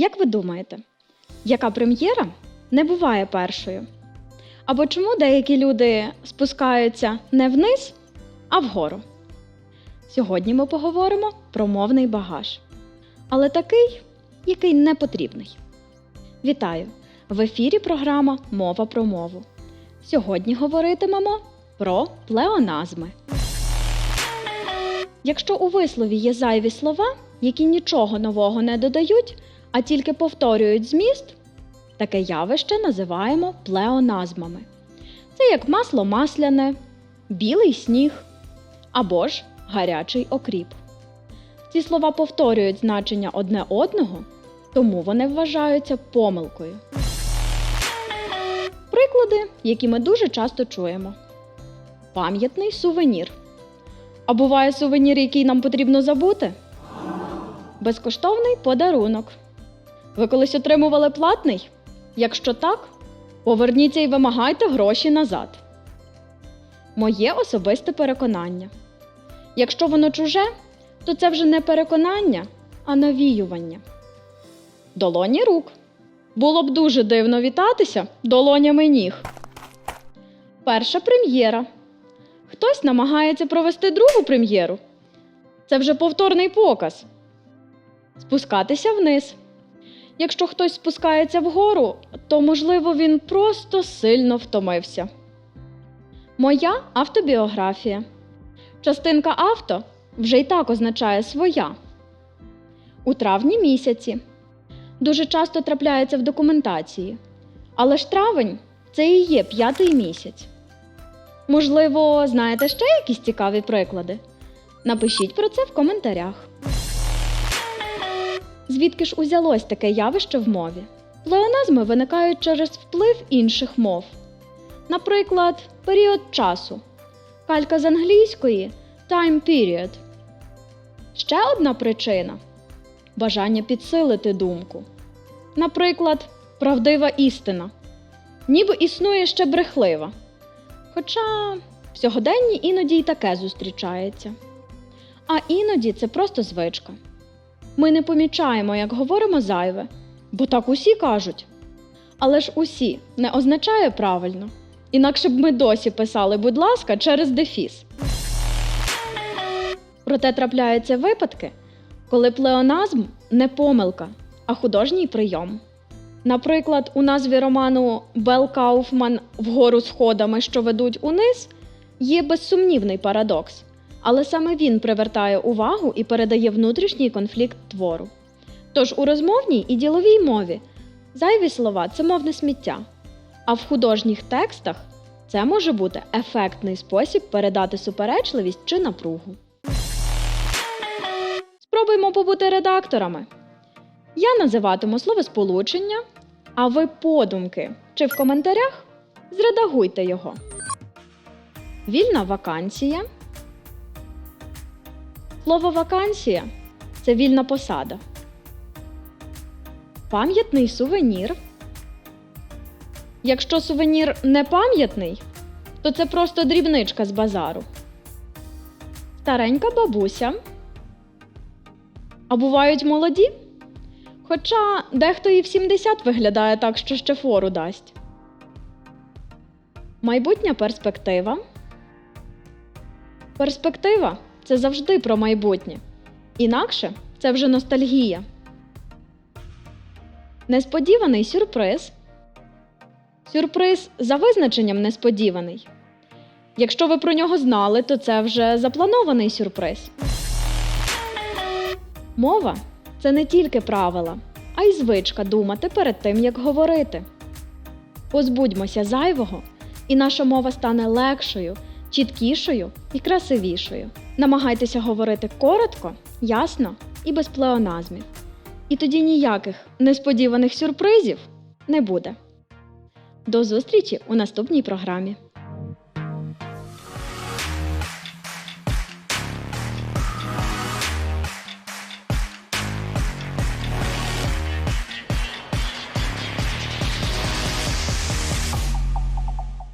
Як ви думаєте, яка прем'єра не буває першою? Або чому деякі люди спускаються не вниз, а вгору? Сьогодні ми поговоримо про мовний багаж, але такий, який не потрібний. Вітаю! В ефірі програма Мова про мову. Сьогодні говоритимемо про плеоназми. Якщо у вислові є зайві слова, які нічого нового не додають, а тільки повторюють зміст, таке явище називаємо плеоназмами. Це як масло масляне, білий сніг або ж гарячий окріп. Ці слова повторюють значення одне одного, тому вони вважаються помилкою. Приклади, які ми дуже часто чуємо: пам'ятний сувенір. А буває сувенір, який нам потрібно забути? Безкоштовний подарунок. Ви колись отримували платний? Якщо так, поверніться і вимагайте гроші назад. Моє особисте переконання. Якщо воно чуже, то це вже не переконання, а навіювання. Долоні рук. Було б дуже дивно вітатися долонями ніг. Перша прем'єра. Хтось намагається провести другу прем'єру. Це вже повторний показ. Спускатися вниз. Якщо хтось спускається вгору, то, можливо, він просто сильно втомився. Моя автобіографія. Частинка авто вже й так означає своя. У травні місяці. Дуже часто трапляється в документації. Але ж травень це і є п'ятий місяць. Можливо, знаєте ще якісь цікаві приклади? Напишіть про це в коментарях. Звідки ж узялось таке явище в мові? Плеоназми виникають через вплив інших мов. Наприклад, період часу. Калька з англійської time period. Ще одна причина бажання підсилити думку. Наприклад, правдива істина. Ніби існує ще брехлива. Хоча в сьогоденні іноді й таке зустрічається. А іноді це просто звичка. Ми не помічаємо, як говоримо зайве, бо так усі кажуть. Але ж усі не означає правильно. Інакше б ми досі писали, будь ласка, через дефіс. Проте трапляються випадки, коли плеоназм не помилка, а художній прийом. Наприклад, у назві роману Бел Кауфман Вгору сходами, що ведуть униз, є безсумнівний парадокс, але саме він привертає увагу і передає внутрішній конфлікт твору. Тож у розмовній і діловій мові зайві слова це мовне сміття, а в художніх текстах це може бути ефектний спосіб передати суперечливість чи напругу. Спробуймо побути редакторами. Я називатиму словосполучення, а ви подумки чи в коментарях зредагуйте його. Вільна вакансія. Слово вакансія це вільна посада. Пам'ятний сувенір. Якщо сувенір не пам'ятний, то це просто дрібничка з базару. Старенька бабуся. А бувають молоді? Хоча дехто і в 70 виглядає так, що ще фору дасть. Майбутня перспектива. Перспектива це завжди про майбутнє. Інакше це вже ностальгія. Несподіваний сюрприз. Сюрприз за визначенням несподіваний. Якщо ви про нього знали, то це вже запланований сюрприз. Мова це не тільки правила, а й звичка думати перед тим, як говорити. Позбудьмося зайвого, і наша мова стане легшою, чіткішою і красивішою. Намагайтеся говорити коротко, ясно і без плеоназмів. І тоді ніяких несподіваних сюрпризів не буде. До зустрічі у наступній програмі.